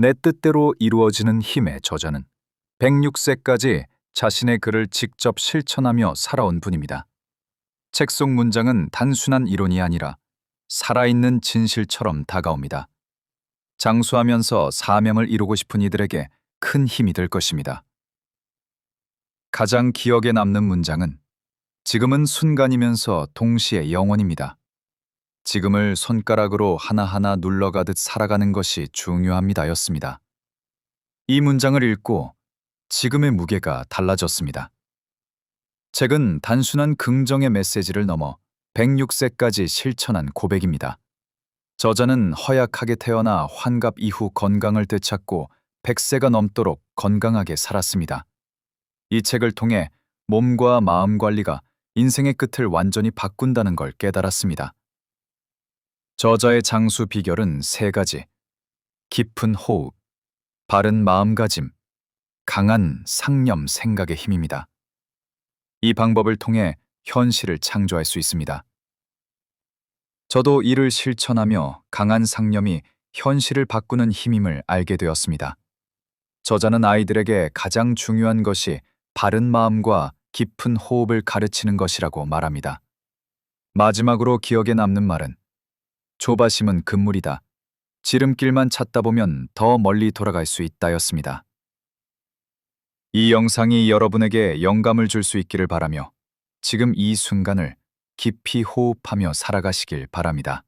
내 뜻대로 이루어지는 힘의 저자는 106세까지 자신의 글을 직접 실천하며 살아온 분입니다. 책 속 문장은 단순한 이론이 아니라 살아있는 진실처럼 다가옵니다. 장수하면서 사명을 이루고 싶은 이들에게 큰 힘이 될 것입니다. 가장 기억에 남는 문장은 지금은 순간이면서 동시에 영원입니다. 지금을 손가락으로 하나하나 눌러가듯 살아가는 것이 중요합니다. 였습니다. 이 문장을 읽고 지금의 무게가 달라졌습니다. 책은 단순한 긍정의 메시지를 넘어 106세까지 실천한 고백입니다. 저자는 허약하게 태어나 환갑 이후 건강을 되찾고 100세가 넘도록 건강하게 살았습니다. 이 책을 통해 몸과 마음 관리가 인생의 끝을 완전히 바꾼다는 걸 깨달았습니다. 저자의 장수 비결은 세 가지. 깊은 호흡, 바른 마음가짐, 강한 상념 생각의 힘입니다. 이 방법을 통해 현실을 창조할 수 있습니다. 저도 이를 실천하며 강한 상념이 현실을 바꾸는 힘임을 알게 되었습니다. 저자는 아이들에게 가장 중요한 것이 바른 마음과 깊은 호흡을 가르치는 것이라고 말합니다. 마지막으로 기억에 남는 말은 조바심은 금물이다. 지름길만 찾다 보면 더 멀리 돌아갈 수 있다였습니다. 이 영상이 여러분에게 영감을 줄 수 있기를 바라며 지금 이 순간을 깊이 호흡하며 살아가시길 바랍니다.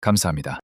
감사합니다.